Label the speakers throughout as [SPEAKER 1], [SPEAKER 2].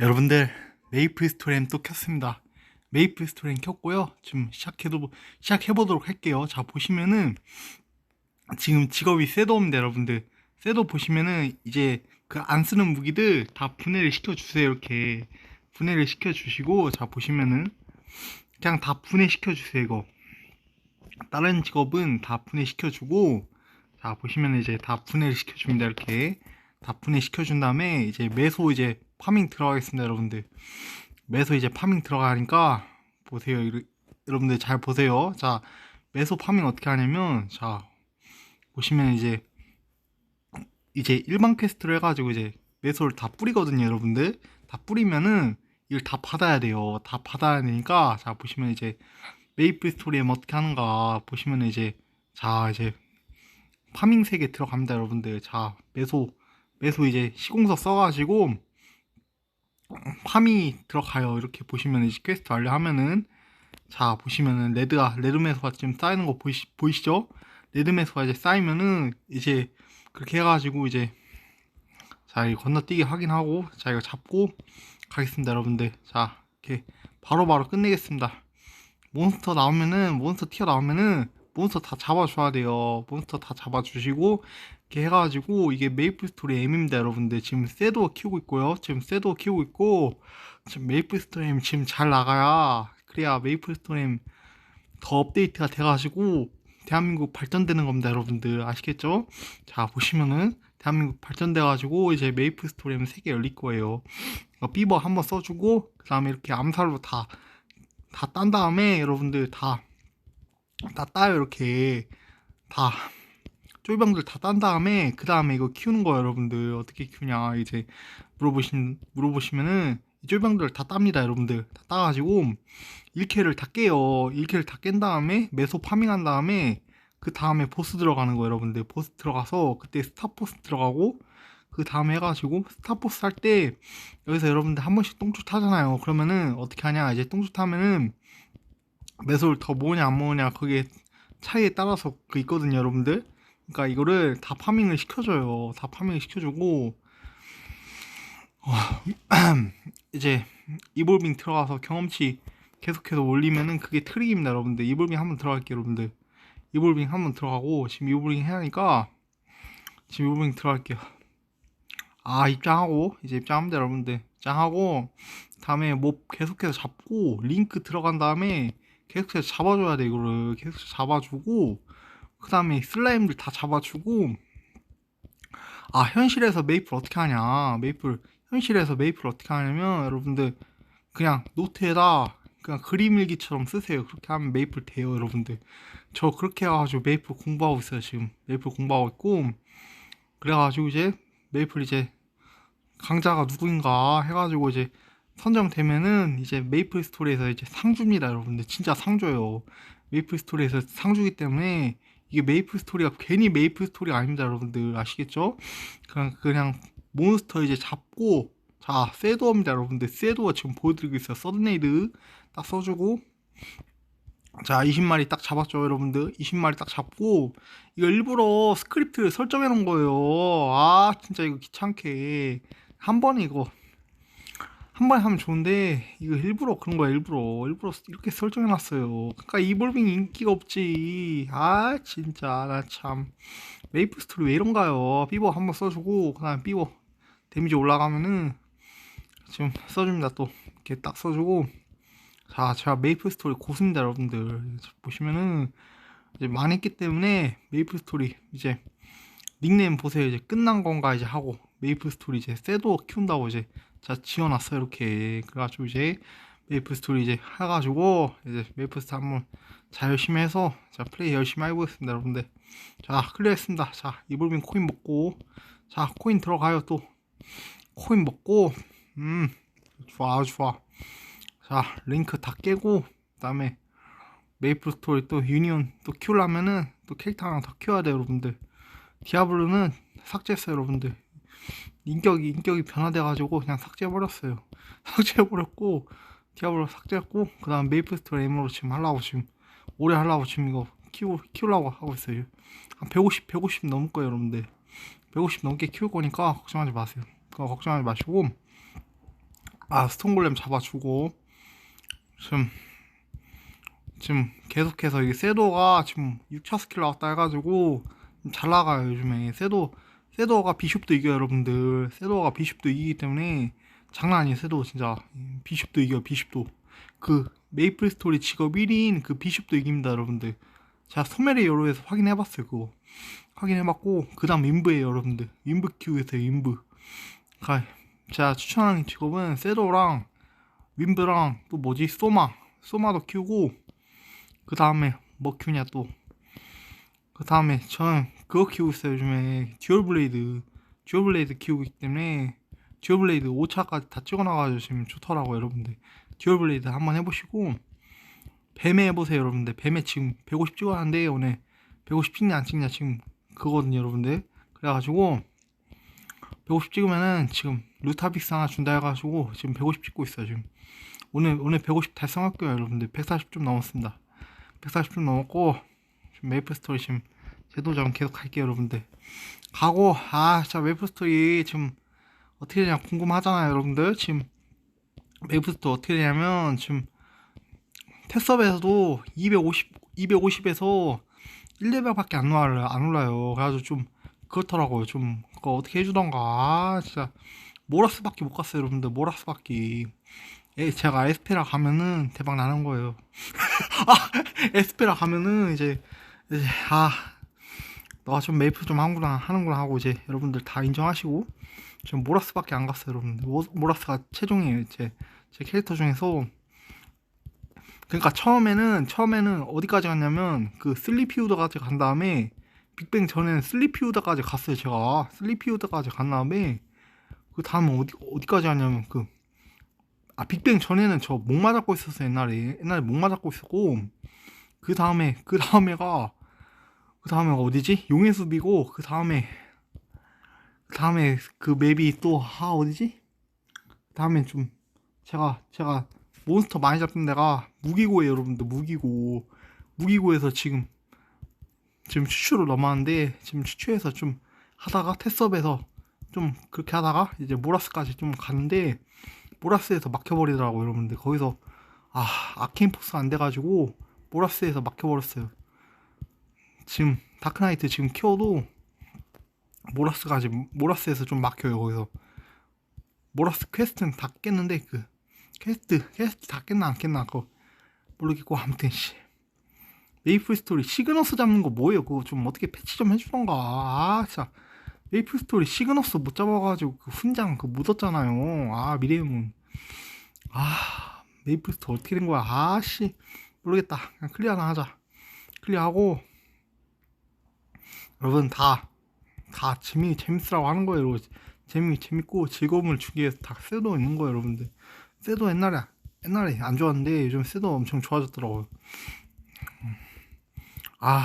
[SPEAKER 1] 여러분들 메이플 스토리엠 또 켰습니다. 메이플 스토리엠 켰고요. 지금 시작해도 시작해 보도록 할게요. 자 보시면은 지금 직업이 셋도입니다, 여러분들. 셋도 보시면은 이제 그 안 쓰는 무기들 다 분해를 시켜 주세요. 이렇게 분해를 시켜 주시고 자 보시면은 그냥 다 분해 시켜 주세요. 이거 다른 직업은 다 분해 시켜 주고 자 보시면 이제 다 분해를 시켜 줍니다. 이렇게 다 분해 시켜 준 다음에 이제 매소 이제 파밍 들어가겠습니다, 여러분들. 매소 이제 파밍 들어가니까 보세요. 여러분들 잘 보세요. 자, 매소 파밍 어떻게 하냐면 자, 보시면 이제 이제 일반 퀘스트를 해가지고 이제 매소를 다 뿌리거든요, 여러분들. 다 뿌리면은 이걸 다 받아야 돼요. 다 받아야 되니까 자 보시면 이제 메이플 스토리에 뭐 어떻게 하는가 보시면 이제 자 이제 파밍 세계 들어갑니다, 여러분들. 자 매소 매소 이제 시공서 써가지고 파밍이 들어가요. 이렇게 보시면 이제 퀘스트 완료하면은 자 보시면은 레드가 레드 매소가 지금 쌓이는 거 보이시, 보이시죠? 레드 매소가 이제 쌓이면은 이제 그렇게 해가지고 이제 자 이거 건너뛰기 확인하고 자 이거 잡고 가겠습니다 여러분들 자 이렇게 바로바로 끝내겠습니다 몬스터 나오면은 몬스터 튀어 나오면은 몬스터 다 잡아줘야 돼요. 몬스터 다 잡아주시고 이렇게 해가지고 이게 메이플 스토리 M입니다 여러분들. 지금 셋도 키우고 있고요. 지금 셋도 키우고 있고 지금 메이플 스토리 M 지금 잘 나가야 그래야 메이플 스토리 M 더 업데이트가 돼가지고 대한민국 발전되는 겁니다 여러분들. 아시겠죠? 자 보시면은 대한민국 발전돼가지고 이제 메이플 스토리 M 3개 열릴 거예요. 어, 비버 한번 써주고 그 다음에 이렇게 암살로 다 다 딴 다음에 여러분들 다 다 따요 이렇게. 다. 쫄병들 다 딴 다음에 그 다음에 이거 키우는 거 여러분들. 어떻게 키우냐 이제 물어보신 물어보시면은 이 쫄병들 다 땁니다 여러분들. 다 따가지고 1캐를 다 깨요. 1캐를 다 깬 다음에 매소 파밍한 다음에 그 다음에 보스 들어가는 거 여러분들. 보스 들어가서 그때 스타포스 들어가고 그 다음에 해가지고 스타포스 할 때 여기서 여러분들 한 번씩 똥줄 타잖아요. 그러면은 어떻게 하냐 이제 똥줄 타면은 매소를 더 모으냐 안 모으냐 그게 차이에 따라서 그 있거든요 여러분들. 그러니까 이거를 다 파밍을 시켜줘요. 다 파밍을 시켜주고 어, 이제 이볼빙 들어가서 경험치 계속해서 올리면은 그게 트릭입니다 여러분들. 이볼빙 한번 들어갈게요 여러분들. 이볼빙 한번 들어가고 지금 이볼빙 해야 하니까 지금 이볼빙 들어갈게요. 아 입장하고 이제 입장합니다 여러분들. 입장하고 다음에 뭐 계속해서 잡고 링크 들어간 다음에 계속해서 잡아줘야 돼 이거를. 계속 잡아주고 그 다음에 슬라임들 다 잡아주고 아 현실에서 메이플 어떻게 하냐. 메이플 현실에서 메이플 어떻게 하냐면 여러분들 그냥 노트에다 그냥 그림 일기처럼 쓰세요. 그렇게 하면 메이플 돼요 여러분들. 저 그렇게 해가지고 메이플 공부하고 있어요 지금. 메이플 공부하고 있고 그래가지고 이제 메이플 이제 강자가 누구인가 해가지고 이제 선정되면은 이제 메이플 스토리에서 이제 상주입니다 여러분들. 진짜 상줘요. 메이플 스토리에서 상주기 때문에 이게 메이플 스토리가 괜히 메이플 스토리가 아닙니다 여러분들. 아시겠죠? 그냥 그냥 몬스터 이제 잡고 자 셋도어입니다 여러분들. 셋도어 지금 보여드리고 있어요. 서든에이드 딱 써주고. 자 20마리 딱 잡았죠 여러분들. 20마리 딱 잡고. 이거 일부러 스크립트 설정해 놓은 거예요. 아 진짜 이거 귀찮게. 한 번에 이거 한 번에 하면 좋은데 이거 일부러 그런 거야 일부러. 일부러 이렇게 설정해 놨어요. 그러니까 이볼빙 인기가 없지. 아 진짜. 나 참. 메이플 스토리 왜 이런가요? 삐버 한번 써주고 그 다음에 삐버 데미지 올라가면은 지금 써줍니다 또. 이렇게 딱 써주고. 자 제가 메이플 스토리 고수입니다 여러분들. 보시면은 이제 많이 했기 때문에 메이플 스토리 이제 닉네임 보세요. 이제 끝난 건가 이제 하고 메이플 스토리 이제 셋도 키운다고 이제 자 지어놨어요 이렇게. 그래가지고 이제 메이플 스토리 이제 해가지고 이제 메이플 스토리 한번 잘 열심히 해서 자 플레이 열심히 해보겠습니다 여러분들. 자 클리어했습니다. 자 이볼빈 코인 먹고. 자 코인 들어가요 또. 코인 먹고. 음 좋아 좋아. 자 링크 다 깨고 그 다음에 메이플 스토리 또 유니온 또 키우려면은 또 캐릭터 하나 더 키워야 돼요 여러분들. 디아블로는 삭제했어요 여러분들 인격이 인격이 변화돼가지고 그냥 삭제해버렸어요. 삭제해버렸고 디아블로 삭제했고 그 다음 메이플 스토리 M으로 지금 하려고 지금 오래 하려고 지금 이거 키우, 키우려고 하고 있어요. 한 150, 150 넘을 거예요 여러분들. 150 넘게 키울 거니까 걱정하지 마세요. 그거 걱정하지 마시고 아 스톤골렘 잡아주고 지금 지금 계속해서 이 세도가 지금 6차 스킬 나왔다 해가지고 좀잘 나가요 요즘에. 세도 세도가 비숍도 이겨요 여러분들. 세도가 비숍도 이기기 때문에 장난 아니에요 세도 진짜. 비숍도 이겨요 비숍도. 그 메이플 스토리 직업 1위인 그 비숍도 이깁니다 여러분들. 제가 소메리 여로에서 확인해봤어요 그거. 확인해봤고 그 다음 윈브에요 여러분들. 윈브 키우에서 윈브. 가 제가 추천하는 직업은 세도랑 윈브랑 또 뭐지? 소마. 소마도 키우고 그 다음에 뭐 키우냐 또 그 다음에 저는 그거 키우고 있어요. 요즘에 듀얼 블레이드 듀얼 블레이드 키우고 있기 때문에 듀얼 블레이드 5차까지 다 찍어놔가지고 지금 좋더라고요 여러분들. 듀얼 블레이드 한번 해보시고 뱀에 해보세요 여러분들. 뱀에 지금 150 찍어놨는데 오늘 150 찍냐 안 찍냐 지금 그거거든요 여러분들. 그래가지고 150 찍으면은 지금 루타빅스 하나 준다 해가지고 지금 150 찍고 있어요 지금. 오늘 오늘 150 달성할게요 여러분들. 140 좀 넘었습니다. 140 좀 넘었고 메이플 스토리 지금 제도전 계속 할게요 여러분들. 가고 아 진짜 메이플 스토리 지금 어떻게 되냐 궁금하잖아요 여러분들. 지금 메이플 스토리 어떻게 되냐면 지금 테스업에서도 250 250에서 1레벨 밖에 안 올라요 안 올라요. 그래가지고 좀 그렇더라고요. 좀 그거 어떻게 해주던가. 아 진짜 모라스 밖에 못 갔어요 여러분들. 모라스 밖에. 에, 제가 에스페라 가면은 대박 나는 거예요. 아 에스페라 가면은 이제 이제 아 너가 좀 메이플 좀 하는구나 하는구나 하고 이제 여러분들 다 인정하시고 지금 모라스밖에 안 갔어요 여러분들. 모, 모라스가 최종이에요 제, 제 캐릭터 중에서. 그러니까 처음에는 처음에는 어디까지 갔냐면 그 슬리피우드까지 간 다음에 빅뱅 전에는 슬리피우드까지 갔어요 제가. 슬리피우드까지 간 다음에 그 다음에 어디 어디까지 갔냐면 그 아 빅뱅 전에는 저 목 맞았고 있었어요 옛날에. 옛날에 목 맞았고 있었고 그 다음에 그 다음에가 그 다음에가 어디지? 용의 숲이고 그 다음에 그 다음에 그 맵이 또 아 어디지? 다음에 좀 제가 제가 몬스터 많이 잡는 데가 무기고예요 여러분들. 무기고. 무기고에서 지금 지금 추추로 넘어왔는데 지금 추추에서 좀 하다가 테스업에서 좀 그렇게 하다가 이제 모라스까지 좀 갔는데 모라스에서 막혀버리더라고 여러분들. 거기서 아 아케인 포스 안 돼가지고 모라스에서 막혀버렸어요 지금 다크나이트 지금 키워도 모라스가 지금 모라스에서 좀 막혀요 거기서. 모라스 퀘스트는 다 깼는데 그 퀘스트 퀘스트 다 깼나 안 깼나 그거 모르겠고 아무튼 씨. 메이플 스토리 시그너스 잡는 거 뭐예요? 그거 좀 어떻게 패치 좀 해주던가. 아 진짜. 메이플 스토리 시그너스 못 잡아가지고 그 훈장 그 묻었잖아요. 아 미래의문. 아 메이플 스토리 어떻게 된 거야? 아씨. 모르겠다. 그냥 클리어나 하자. 클리어하고 여러분 다 다 재미 재밌으라고 하는 거예요. 여러분. 재미 재밌고 즐거움을 주기 위해서 다 쎄도 있는 거예요 여러분들. 쎄도 옛날에 옛날에 안 좋았는데 요즘 쎄도 엄청 좋아졌더라고요. 아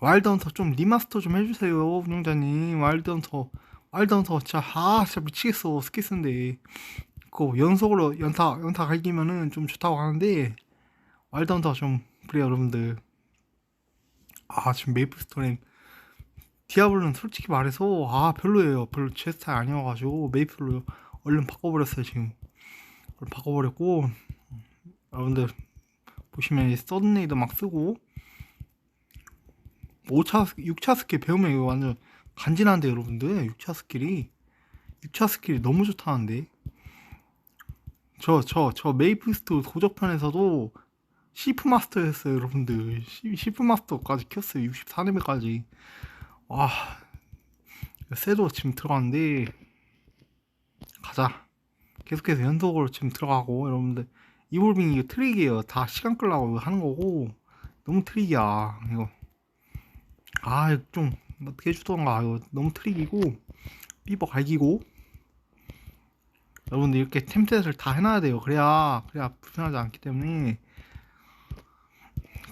[SPEAKER 1] 와일드 헌터 좀 리마스터 좀 해주세요 운영자님. 와일드 헌터 와일드 헌터 진짜 아 진짜 미치겠어 스키스인데. 그거 연속으로 연타 연타 갈기면은 좀 좋다고 하는데 와일드 헌터 좀 그래요 여러분들 아 지금 메이플 스토리 디아블로는 솔직히 말해서 아 별로예요. 별로 제 스타일 아니어가지고 메이플로 얼른 바꿔버렸어요 지금. 바꿔버렸고 여러분들 보시면 이 서든네이드 막 쓰고 5차 6차 스킬 배우면 이거 완전 간지난데 여러분들. 6차 스킬이. 6차 스킬이 너무 좋다는데. 저 저 저 메이플스토 도적편에서도 시프 마스터였어요 여러분들. 시, 시프 마스터까지 켰어요. 64레벨까지. 와. 쎄도 지금 들어갔는데. 가자. 계속해서 연속으로 지금 들어가고 여러분들. 이볼빙 이거 트릭이에요. 다 시간 끌라고 하는 거고. 너무 트릭이야 이거. 아좀 어떻게 해주던가. 이거 너무 트릭이고. 삐버 갈기고. 여러분들 이렇게 템셋을 다 해놔야 돼요. 그래야 그래야 불편하지 않기 때문에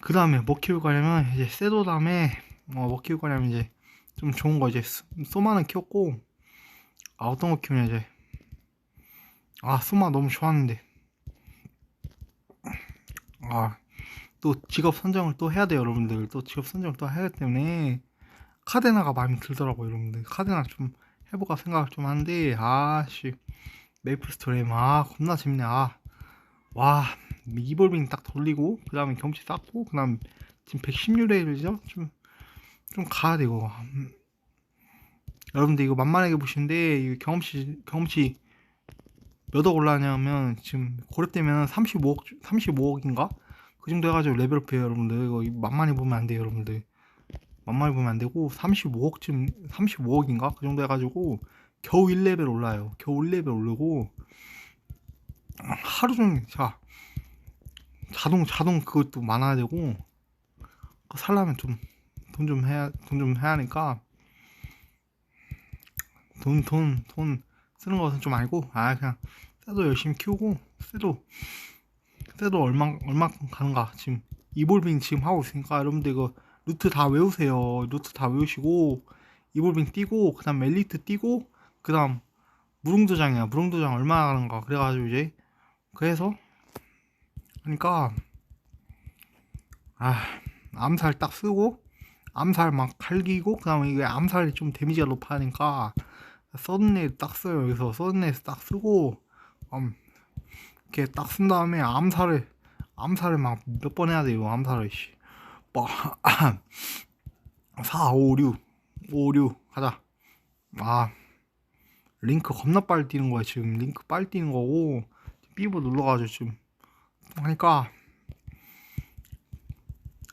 [SPEAKER 1] 그 다음에 뭐 키울 거냐면 이제 세도 다음에 어, 뭐 키울 거냐면 이제 좀 좋은 거 이제 소- 소마는 키웠고 아 어떤 거 키우냐 이제. 아 소마 너무 좋았는데. 아 또 직업 선정을 또 해야 돼요 여러분들. 또 직업 선정을 또 해야 하기 때문에 카데나가 마음에 들더라고요 여러분들. 카데나 좀 해볼까 생각을 좀 하는데 아씨. 메이플 스토리 아 겁나 재밌네. 아와 이볼빙 딱 돌리고 그 다음에 경치 쌓고 그 다음 지금 116레일이죠? 좀 좀 가야 돼 이거 음. 여러분들 이거 만만하게 보시는데 이 경험치 경험치 몇 억 올라냐면 지금 고렙되면 35억 35억인가? 그 정도 해가지고 레벨업해요 여러분들. 이거 만만히 보면 안 돼요 여러분들. 만만히 보면 안 되고 35억쯤 35억인가? 그 정도 해가지고 겨우 1레벨 올라요. 겨우 1레벨 오르고 하루 종일 자 자동 자동 그것도 많아야 되고 그거 살려면 좀 돈 좀 해야 돈 좀 해야 하니까 돈 돈 돈 쓰는 것은 좀 알고 아 그냥 쎄도 열심히 키우고 쎄도 쎄도 얼마 얼마큼 가는가. 지금 이볼빙 지금 하고 있으니까 여러분들 이거 루트 다 외우세요. 루트 다 외우시고 이볼빙 뛰고 그다음 엘리트 뛰고 그다음 무릉도장이야. 무릉도장 얼마나 가는가. 그래가지고 이제 그래서 그러니까 아 암살 딱 쓰고 암살 막 갈기고 그 다음에 이게 암살이 좀 데미지가 높아하니까 서든네일 딱 써요. 여기서 서든네일 딱 쓰고 음, 이렇게 딱 쓴 다음에 암살을 암살을 막 몇 번 해야 돼요 암살을. 씨. 뭐, 4, 5, 6 5, 6 가자. 아 링크 겁나 빨리 뛰는 거야 지금. 링크 빨리 뛰는 거고 삐버 눌러가지고 지금 하니까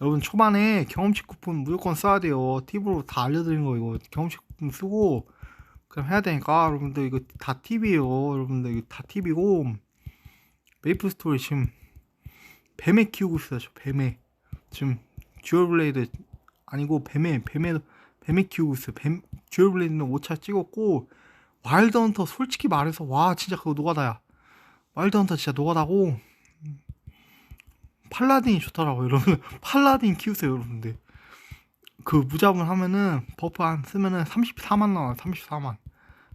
[SPEAKER 1] 여러분 초반에 경험치 쿠폰 무조건 써야 돼요. 팁으로 다 알려드린 거 이거 경험치 쿠폰 쓰고 그럼 해야 되니까 여러분들 이거 다 팁이에요. 여러분들 이거 다 팁이고 메이플 스토리 지금 뱀에 키우고 있어요. 저 뱀에. 지금 듀얼 블레이드 아니고 뱀에 뱀에 뱀에 키우고 있어요. 뱀 듀얼 블레이드는 5차 찍었고 와일드 헌터 솔직히 말해서 와 진짜 그거 노가다야. 와일드 헌터 진짜 노가다고 팔라딘이 좋더라고요 여러분 팔라딘 키우세요 여러분들. 그 무자분 하면은 버프 안 쓰면은 34만 나와요 34만.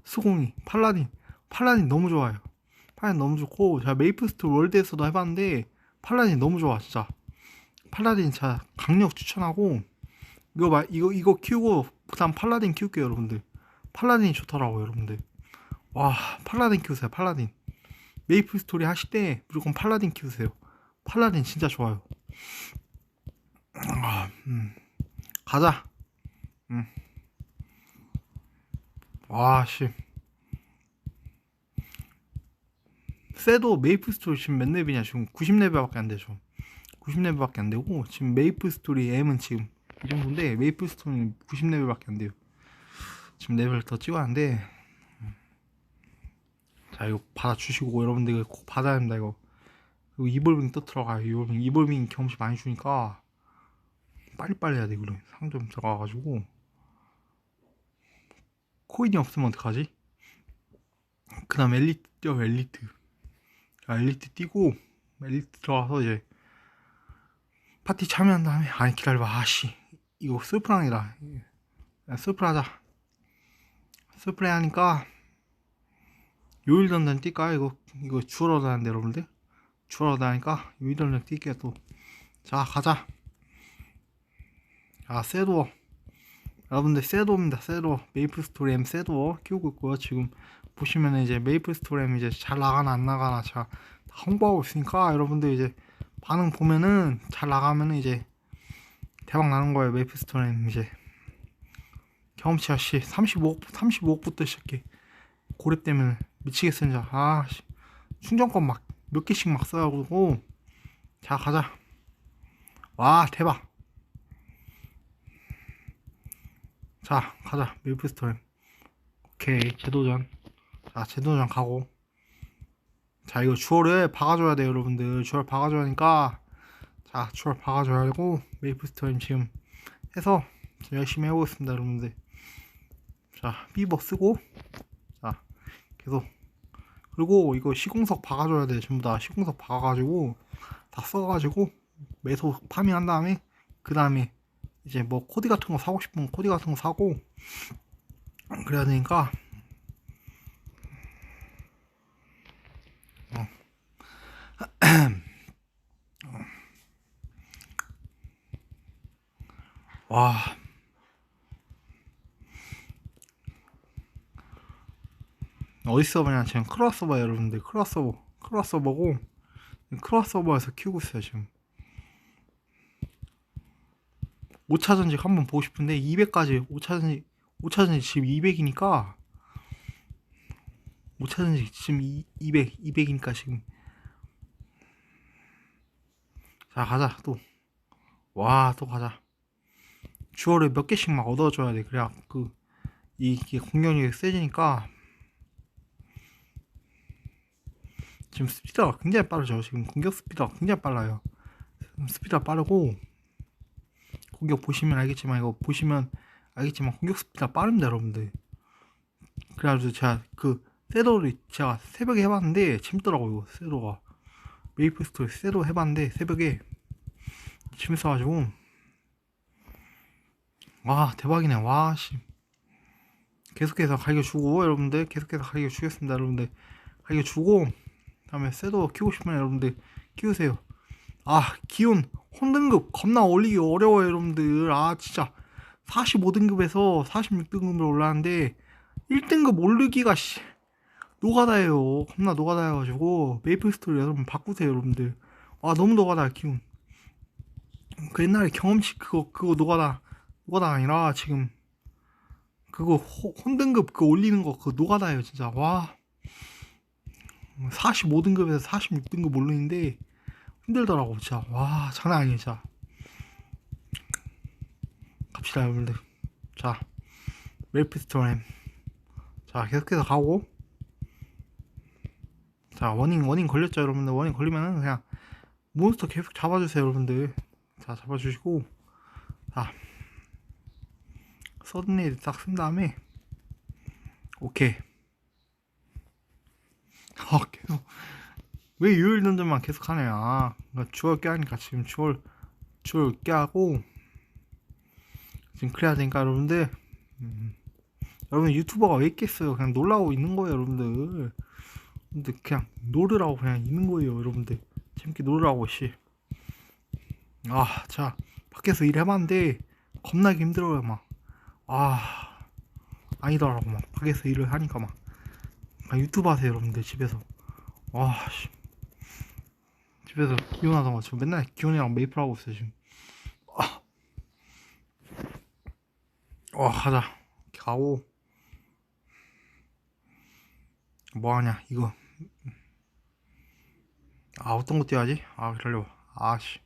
[SPEAKER 1] 수공이 팔라딘. 팔라딘 너무 좋아요. 팔라딘 너무 좋고 제가 메이플스토 월드에서도 해봤는데 팔라딘 너무 좋아 진짜. 팔라딘 진짜 강력 추천하고 이거 말 이거 이거 키우고 그다음 팔라딘 키울게요 여러분들. 팔라딘이 좋더라고요 여러분들. 와 팔라딘 키우세요 팔라딘. 메이플 스토리 하실 때 무조건 팔라딘 키우세요 팔라딘 진짜 좋아요. 아, 음. 가자. 음. 와, 씨. 쎄도 메이플 스토리 지금 몇 렙이냐? 지금 90렙밖에 안 되죠. 90렙밖에 안 되고, 지금 메이플 스토리 M은 지금 이 정도인데, 메이플 스토리는 90렙밖에 안 돼요. 지금 레벨 더 찍어야 하는데, 자, 이거 받아주시고, 여러분들 이거 꼭 받아야 됩니다, 이거. 그리고 이볼빙 또 들어가요. 이볼빙, 이볼빙 경험치 많이 주니까 빨리빨리 해야 돼. 그럼 상점 들어가가지고. 코인이 없으면 어떡하지? 그 다음 엘리트 뛰어 엘리트. 아, 엘리트 뛰고 엘리트 들어가서 이제 파티 참여한 다음에 아니 기다려봐. 아씨 이거 스프랑이라. 스프라 하자. 스프레 하니까 요일 던전 뛸까? 이거 이거 주러 다는데 여러분들 주러 다니까? 유이던을 뛸게 또 자 가자. 아 세도어 여러분들 세도어입니다 세도어 메이플 스토리 M 세도어 키우고 있고요 지금. 보시면 이제 메이플 스토리 M 이제 잘 나가나 안 나가나 제가 홍보하고 있으니까 여러분들 이제 반응 보면은 잘 나가면은 이제 대박 나는 거예요 메이플 스토리 M 이제. 경험치 아씨 35억 35억부터 시작해. 고렙 되면 미치겠어 진짜 아 충전권 막 몇 개씩 막 써가지고 자 가자. 와 대박. 자 가자. 밀프스토리. 오케이 제도전. 자 제도전 가고. 자 이거 주얼을 박아줘야 돼요 여러분들. 주얼 박아줘야 하니까. 자 주얼 박아줘야 하고 메이플스토리 지금 해서 열심히 해보겠습니다 여러분들. 자 비버 쓰고. 자 계속 그리고 이거 시공석 박아줘야 돼. 전부 다 시공석 박아가지고 다 써가지고 매소 파밍한 다음에 그 다음에 이제 뭐 코디 같은 거 사고 싶으면 코디 같은 거 사고 그래야 되니까. 어. 와 어디 서버냐 지금 크로아 서버 여러분들 서버고 크로아 서버에서 키우고 있어요 지금. 5차 전직 한번 보고 싶은데 200까지 5차 전직 5차 전직 지금 200이니까 5차 전직 지금 200 200이니까 지금. 자 가자 또. 와 또 가자. 주얼을 몇 개씩 막 얻어줘야 돼. 그래야 그 이게 공격력이 세지니까 지금 스피드가 굉장히 빠르죠. 지금 공격 스피드가 굉장히 빨라요. 스피드가 빠르고 공격 보시면 알겠지만 이거 보시면 알겠지만 공격 스피드가 빠릅니다 여러분들. 그래가지고 제가 그 세도를 제가 새벽에 해봤는데 재밌더라고요 세도가. 메이플 스토리 세도 해봤는데 새벽에 재밌어가지고. 와 대박이네. 와씨. 계속해서 갈겨주고 여러분들. 계속해서 갈겨주겠습니다 여러분들. 갈겨주고 다음에 쇠도 키우고 싶으면 여러분들 키우세요. 아 기온 혼등급 겁나 올리기 어려워요 여러분들. 아 진짜. 45등급에서 46등급으로 올라왔는데 1등급 오르기가 씨 노가다예요. 겁나 노가다여가지고 메이플 스토리 여러분 바꾸세요 여러분들. 아 너무 노가다 기운. 그 옛날에 경험치 그거 그거 노가다 노가다 아니라 지금 그거 호- 혼등급 그 올리는 거 그거 노가다예요 진짜. 와 45등급에서 46등급 올리는데 힘들더라고 진짜. 와 장난 아니에요 진짜. 갑시다 여러분들. 자 멜피스토렘 자 계속해서 가고. 자 원인 원인 걸렸죠 여러분들. 원인 걸리면은 그냥 몬스터 계속 잡아주세요 여러분들. 자 잡아주시고. 자 서든레이드 딱 쓴 다음에 오케이 아 계속. 왜 유일 던전만 계속 하네 아 그러니까 주얼 깨하니까 지금 주얼 주얼 깨하고. 지금 그래야 되니까 여러분들. 음, 여러분 유튜버가 왜 있겠어요? 그냥 놀라고 있는 거예요 여러분들. 근데 그냥 놀으라고 그냥 있는 거예요 여러분들. 재밌게 놀으라고 씨아자. 밖에서 일 해봤는데 겁나게 힘들어요 막 아. 아니더라고 막. 밖에서 일을 하니까 막 아, 유튜브 하세요 여러분들 집에서. 와 씨. 집에서 기온하다가 저 맨날 기온이랑 메이플 하고 있어요 지금. 아. 와 가자. 가고 뭐 하냐 이거. 아 어떤 거 띄워야지? 아 기다려 아씨.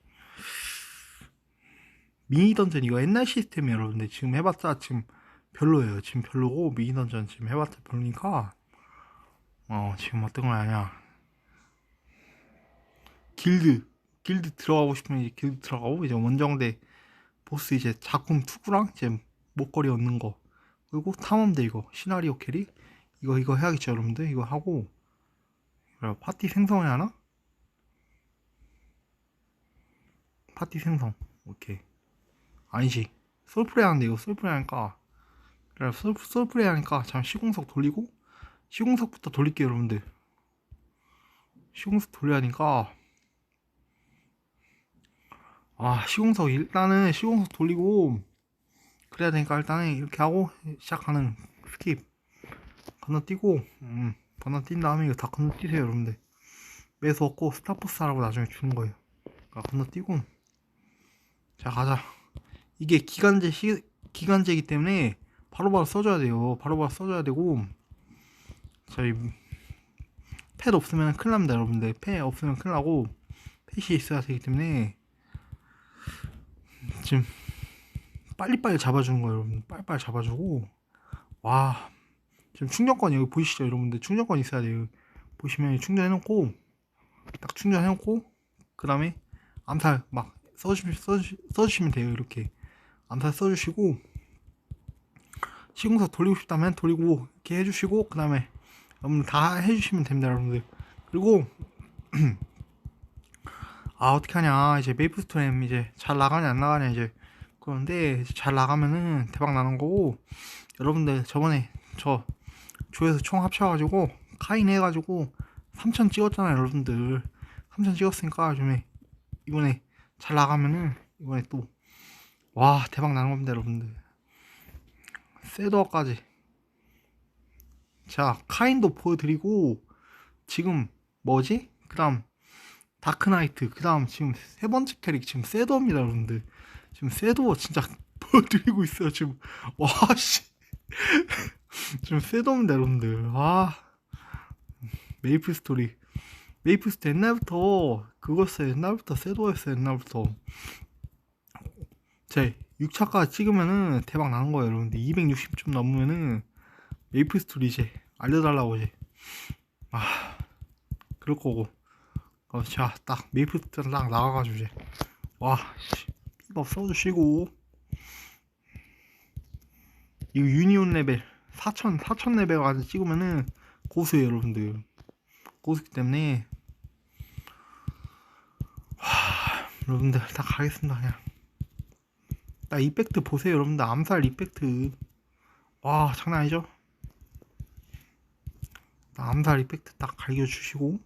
[SPEAKER 1] 미니 던전 이거 옛날 시스템이 여러분들. 지금 해봤자 지금 별로예요. 지금 별로고 미니 던전 지금 해봤자 별로니까 어 지금 어떤 거 하냐 길드 길드 들어가고 싶으면 이제 길드 들어가고 이제 원정대 보스 이제 작품 투구랑 이제 목걸이 얻는 거. 그리고 탐험대 이거 시나리오 캐리? 이거 이거 해야겠죠 여러분들? 이거 하고. 파티 생성해야 하나? 파티 생성. 오케이. 아니지. 솔플레이 하는데 이거 솔플레이 하니까. 그래 솔, 솔플레이 하니까 잠 시공석 돌리고 시공석부터 돌릴게요 여러분들. 시공석 돌려야 하니까. 아 시공석 일단은 시공석 돌리고 그래야 되니까 일단은 이렇게 하고 시작하는 스킵. 건너뛰고 음, 건너뛴 다음에 이거 다 건너뛰세요 여러분들. 매수 얻고 스타포스하라고 나중에 주는 거예요. 그러니까 건너뛰고. 자 가자. 이게 기간제 시, 기간제이기 때문에 바로바로 써줘야 돼요. 바로바로 써줘야 되고 저희 펫 없으면 큰일 납니다 여러분들. 펫 없으면 큰일 나고 펫이 있어야 되기 때문에 지금 빨리빨리 잡아주는 거예요 여러분 빨리빨리 잡아주고. 와 지금 충전권 여기 보이시죠 여러분들? 충전권 있어야 돼요. 보시면 충전해놓고 딱 충전해놓고 그 다음에 암살 막 써주시, 써주시, 써주시면 돼요 이렇게. 암살 써주시고 시공사 돌리고 싶다면 돌리고 이렇게 해주시고 그 다음에 여러분 다 해주시면 됩니다 여러분들. 그리고 아 어떻게 하냐. 이제 메이플 스토리엠 이제 잘 나가냐 안 나가냐 이제. 그런데 잘 나가면은 대박 나는 거고 여러분들 저번에 저 조회수 총 합쳐가지고 카인 해가지고 3천 찍었잖아요 여러분들. 3천 찍었으니까 좀 이번에 잘 나가면은 이번에 또 와 대박 나는 겁니다 여러분들. 세도어까지 자 카인도 보여드리고 지금 뭐지? 그 다음 다크나이트 그 다음 지금 세 번째 캐릭 지금 세도입니다 여러분들. 지금 세도 진짜 보여드리고 있어요 지금. 와씨. 지금 세도입니다 여러분들. 아. 메이플 스토리. 메이플 스토리 옛날부터 그거였어요. 옛날부터 세도였어요 옛날부터. 제 6차까지 찍으면은 대박 나는 거예요 여러분들. 260점 넘으면은 메이플 스토리 이제 알려달라고 이제. 아 그럴 거고. 어, 자, 딱 메이플 스토리 딱 나가가지고 이제. 와, 씨, 삐밥 써주시고. 이거 유니온 레벨 4천 4천 레벨까지 찍으면은 고수예요 여러분들. 고수기 때문에. 와, 여러분들 다 가겠습니다 그냥. 딱 이펙트 보세요 여러분들. 암살 이펙트. 와 장난 아니죠 암살 이펙트 딱 갈겨주시고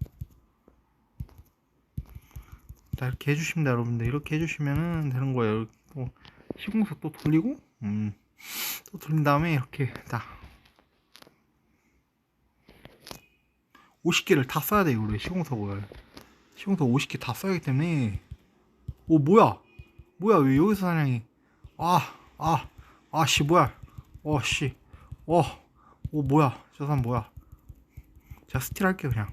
[SPEAKER 1] 자 이렇게 해주십니다 여러분들. 이렇게 해주시면은 되는 거예요. 또 시공서 또 돌리고 음, 또 돌린 다음에 이렇게 딱 50개를 다 써야 돼요 원래 시공석을. 시공석 50개 다 써야 하기 때문에. 오 뭐야? 뭐야? 왜 여기서 사냥이 아 아 아씨 뭐야? 어씨. 어오 뭐야? 저 사람 뭐야 제가 스틸 할게요 그냥.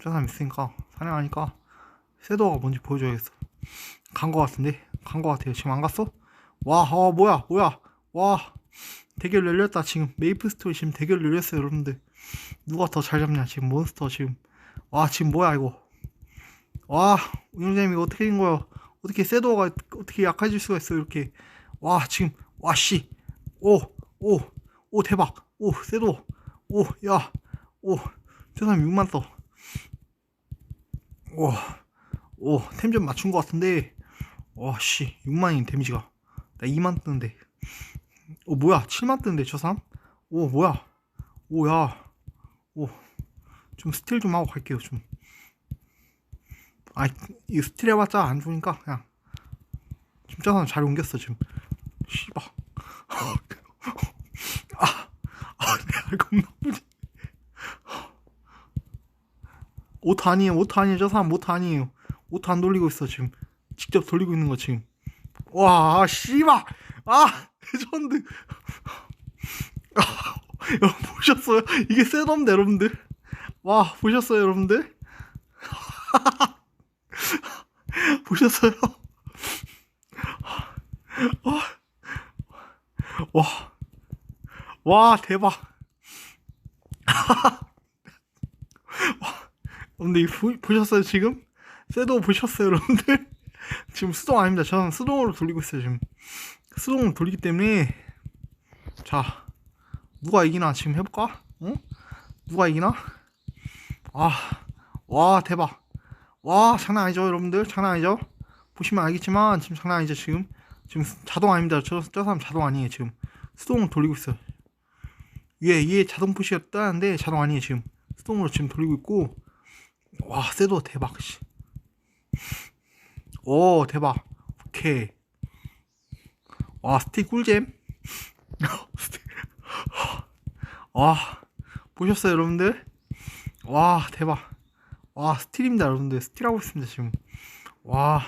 [SPEAKER 1] 저 사람 있으니까 사냥하니까 섀도우가 뭔지 보여줘야겠어. 간 거 같은데? 간 거 같아요. 지금 안 갔어? 와 어, 뭐야 뭐야. 와 대결 열렸다 지금. 메이플 스토리 지금 대결 열렸어요 여러분들. 누가 더 잘 잡냐 지금 몬스터 지금. 와 지금 뭐야 이거. 와 운영자님 이거 어떻게 된 거야 어떻게 섀도우가 어떻게 약해질 수가 있어 이렇게. 와 지금 와씨. 오 오 오 대박. 오 섀도우 오 야오저 사람 6만 써 오, 오, 템 좀 맞춘 것 같은데, 와, 씨, 6만인 데미지가. 나 2만 뜨는데. 오, 뭐야, 7만 뜨는데, 저 사람? 오, 뭐야. 오, 야. 오, 좀 스틸 좀 하고 갈게요, 좀. 아, 이 스틸 해봤자 안 좋으니까, 그냥. 저 사람 잘 옮겼어, 지금. 씨발. 아, 아, 겁나. 옷 아니에요 옷 아니에요. 저 사람 옷 아니에요. 옷 안 돌리고 있어 지금. 직접 돌리고 있는 거 지금. 와 씨발. 아 레전드. 아, 여러분 보셨어요? 이게 셋업인데 여러분들. 와 보셨어요 여러분들? 보셨어요? 와, 와 대박 근데 이거 보- 보셨어요 지금? 셋도 보셨어요 여러분들? 지금 수동 아닙니다 저는 수동으로 돌리고 있어요 지금 수동으로 돌리기 때문에 자 누가 이기나 지금 해볼까? 어? 누가 이기나? 아 와 대박 와 장난 아니죠 여러분들 장난 아니죠? 보시면 알겠지만 지금 장난 아니죠 지금 지금 자동 아닙니다 저, 저 사람 자동 아니에요 지금 수동으로 돌리고 있어요 위에 위에 자동 푸시가 뜨는데 자동 아니에요 지금 수동으로 지금 돌리고 있고 와, 쎄도 대박, 씨. 오, 대박. 오케이. 와, 스틱 꿀잼. 와, 보셨어요, 여러분들? 와, 대박. 와, 스틸입니다, 여러분들. 스틸하고 있습니다, 지금. 와.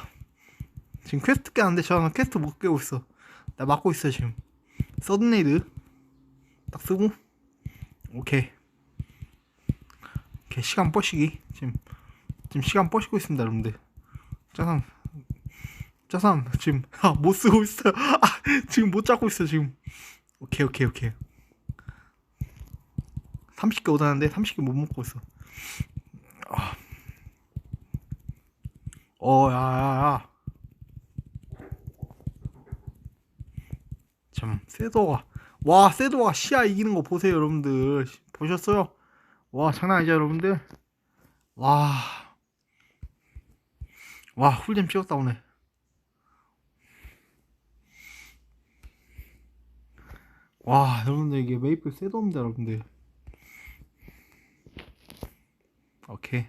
[SPEAKER 1] 지금 퀘스트 깨는데 저는 퀘스트 못 깨고 있어. 나 막고 있어, 지금. 서든레이드. 딱 쓰고. 오케이. 오케이, 시간 뻐시기. 지금, 지금 시간 뻐시고 있습니다, 여러분들. 짜삼, 짜삼, 지금, 아, 못 쓰고 있어요. 아, 지금 못 잡고 있어, 지금. 오케이, 오케이, 오케이. 30개 오다는데 30개 못 먹고 있어. 아. 어, 야, 야, 야. 참, 세도가. 와, 세도가 시야 이기는 거 보세요, 여러분들. 보셨어요? 와, 장난 아니죠, 여러분들? 와. 와, 훌잼 찍었다, 오늘. 와, 여러분들, 이게 메이플 세도입니다, 여러분들. 오케이.